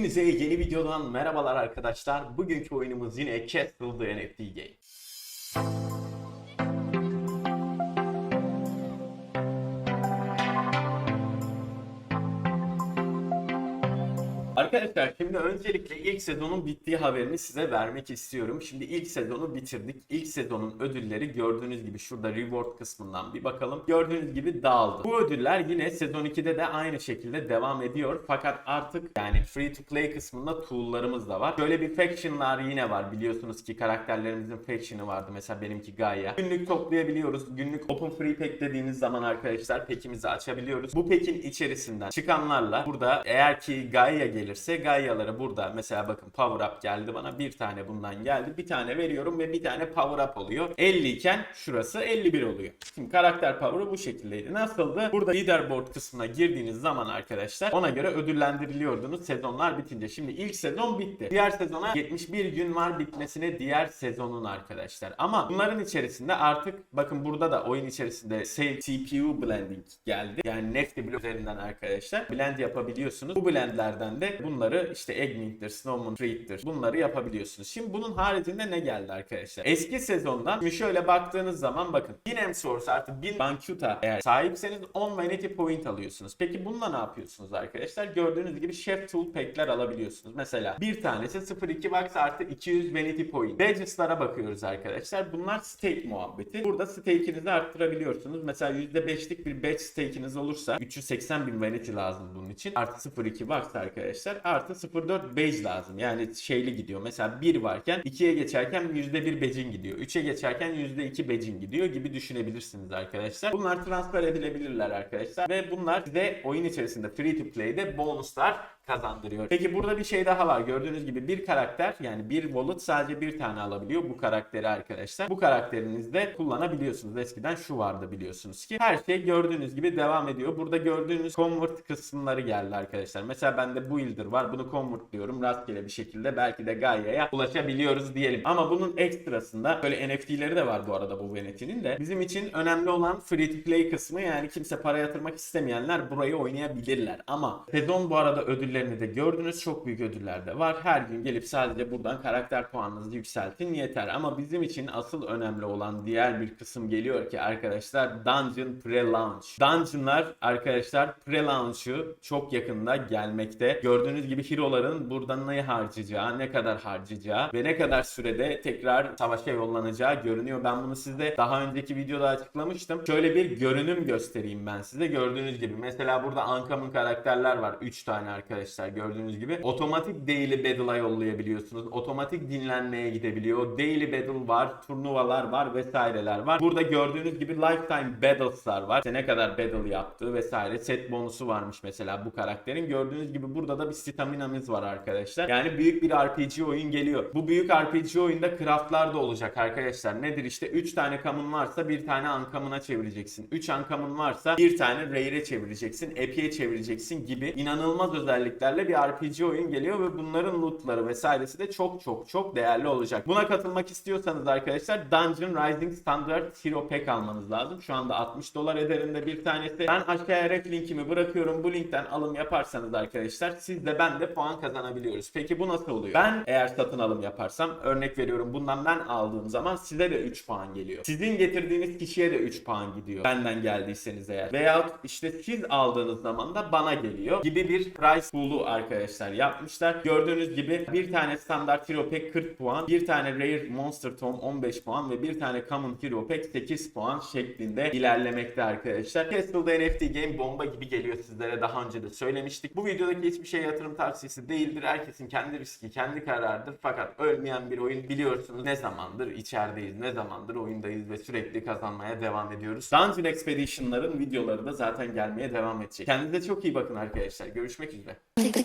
Hepinize yeni videodan merhabalar arkadaşlar. Bugünkü oyunumuz yine Castle the NFT Game. Arkadaşlar şimdi öncelikle ilk sezonun bittiği haberini size vermek istiyorum. Şimdi ilk sezonu bitirdik. İlk sezonun ödülleri gördüğünüz gibi şurada reward kısmından bir bakalım. Gördüğünüz gibi dağıldı. Bu ödüller yine sezon 2'de de aynı şekilde devam ediyor. Fakat artık yani free to play kısmında tool'larımız da var. Şöyle bir faction'lar yine var. Biliyorsunuz ki karakterlerimizin faction'ı vardı. Mesela benimki Gaia. Günlük toplayabiliyoruz. Günlük open free pack dediğiniz zaman arkadaşlar pack'imizi açabiliyoruz. Bu pack'in içerisinden çıkanlarla burada eğer ki Gaia gelirse Gaia'ları burada mesela bakın power up geldi bana. Bir tane bundan geldi. Bir tane veriyorum ve bir tane power up oluyor. 50 iken şurası 51 oluyor. Şimdi karakter power'ı bu şekildeydi. Nasıldı? Burada leaderboard kısmına girdiğiniz zaman arkadaşlar ona göre ödüllendiriliyordunuz sezonlar bitince. Şimdi ilk sezon bitti. Diğer sezona 71 gün var bitmesine diğer sezonun arkadaşlar. Ama bunların içerisinde artık bakın burada da oyun içerisinde Save CPU blending geldi. Yani Nifty blok üzerinden arkadaşlar blend yapabiliyorsunuz. Bu blendlerden de bunları işte Eggmint'tir, Snowman Treat'tir bunları yapabiliyorsunuz. Şimdi bunun haricinde ne geldi arkadaşlar? Eski sezondan şimdi şöyle baktığınız zaman bakın 1000 Source artı 1000 Bankuta eğer sahipseniz 10 Vanity Point alıyorsunuz. Peki bununla ne yapıyorsunuz arkadaşlar? Gördüğünüz gibi Chef Tool Pack'ler alabiliyorsunuz. Mesela bir tanesi 0.2 Box artı 200 Vanity Point. Badges'lara bakıyoruz arkadaşlar. Bunlar stake muhabbeti. Burada stake'inizi arttırabiliyorsunuz. Mesela %5'lik bir badge stake'iniz olursa 380 bin Vanity lazım bunun için. Artı 0.2 Box arkadaşlar. Artı 0.4 badge lazım. Yani şeyli gidiyor. Mesela 1 varken 2'ye geçerken %1 badge'in gidiyor. 3'e geçerken %2 badge'in gidiyor gibi düşünebilirsiniz arkadaşlar. Bunlar transfer edilebilirler arkadaşlar. Ve bunlar size oyun içerisinde free to play'de bonuslar kazandırıyor. Peki burada bir şey daha var. Gördüğünüz gibi bir karakter yani bir wallet sadece bir tane alabiliyor bu karakteri arkadaşlar. Bu karakterinizde kullanabiliyorsunuz. Eskiden şu vardı biliyorsunuz ki. Her şey gördüğünüz gibi devam ediyor. Burada gördüğünüz convert kısımları geldi arkadaşlar. Mesela bende builder var. Bunu convert diyorum. Rastgele bir şekilde belki de Gaia'ya ulaşabiliyoruz diyelim. Ama bunun ekstrasında böyle NFT'leri de var bu arada bu NFT'nin de. Bizim için önemli olan free to play kısmı yani kimse para yatırmak istemeyenler burayı oynayabilirler. Ama sezon bu arada ödüllerini de gördünüz. Çok büyük ödüller de var. Her gün gelip sadece buradan karakter puanınızı yükseltin yeter. Ama bizim için asıl önemli olan diğer bir kısım geliyor ki arkadaşlar Dungeon Pre-Launch. Dungeon'lar arkadaşlar Pre-Launch'u çok yakında gelmekte. Gördüğünüz gibi hero'ların buradan ne harcayacağı, ne kadar harcayacağı ve ne kadar sürede tekrar savaşa yollanacağı görünüyor. Ben bunu size daha önceki videoda açıklamıştım. Şöyle bir görünüm göstereyim ben size. Gördüğünüz gibi mesela burada Uncommon karakterler var. 3 tane arkadaşlar gördüğünüz gibi. Otomatik daily battle'a yollayabiliyorsunuz. Otomatik dinlenmeye gidebiliyor. Daily battle var, turnuvalar var vesaireler var. Burada gördüğünüz gibi lifetime battles'lar var. İşte ne kadar battle yaptığı vesaire. Set bonusu varmış mesela bu karakterin. Gördüğünüz gibi burada da bir staminamız var arkadaşlar. Yani büyük bir RPG oyun geliyor. Bu büyük RPG oyunda craftlar da olacak arkadaşlar. Nedir işte 3 tane kamun varsa bir tane uncommon çevireceksin. 3 uncommon varsa bir tane rare'e çevireceksin. Epi'ye çevireceksin gibi inanılmaz özelliklerle bir RPG oyun geliyor ve bunların lootları vesairesi de çok çok çok değerli olacak. Buna katılmak istiyorsanız arkadaşlar Dungeon Rising Standard Hero Pack almanız lazım. Şu anda 60 dolar ederinde bir tanesi. Ben aşağıya linkimi bırakıyorum. Bu linkten alım yaparsanız arkadaşlar siz de ben de puan kazanabiliyoruz. Peki bu nasıl oluyor? Ben eğer satın alım yaparsam örnek veriyorum bundan ben aldığım zaman size de 3 puan geliyor. Sizin getirdiğiniz kişiye de 3 puan gidiyor. Benden geldiyseniz eğer. Veyahut işte siz aldığınız zaman da bana geliyor gibi bir price pool'u arkadaşlar yapmışlar. Gördüğünüz gibi bir tane standart hero pack 40 puan, bir tane rare monster tom 15 puan ve bir tane common hero pack 8 puan şeklinde ilerlemekte arkadaşlar. Castle'da NFT game bomba gibi geliyor sizlere daha önce de söylemiştik. Bu videodaki hiçbir şey yatırım tavsiyesi değildir. Herkesin kendi riski, kendi kararıdır. Fakat ölmeyen bir oyun biliyorsunuz ne zamandır içerideyiz, ne zamandır oyundayız ve sürekli kazanmaya devam ediyoruz. Dungeon Expedition'ların videoları da zaten gelmeye devam edecek. Kendinize çok iyi bakın arkadaşlar. Görüşmek üzere. Like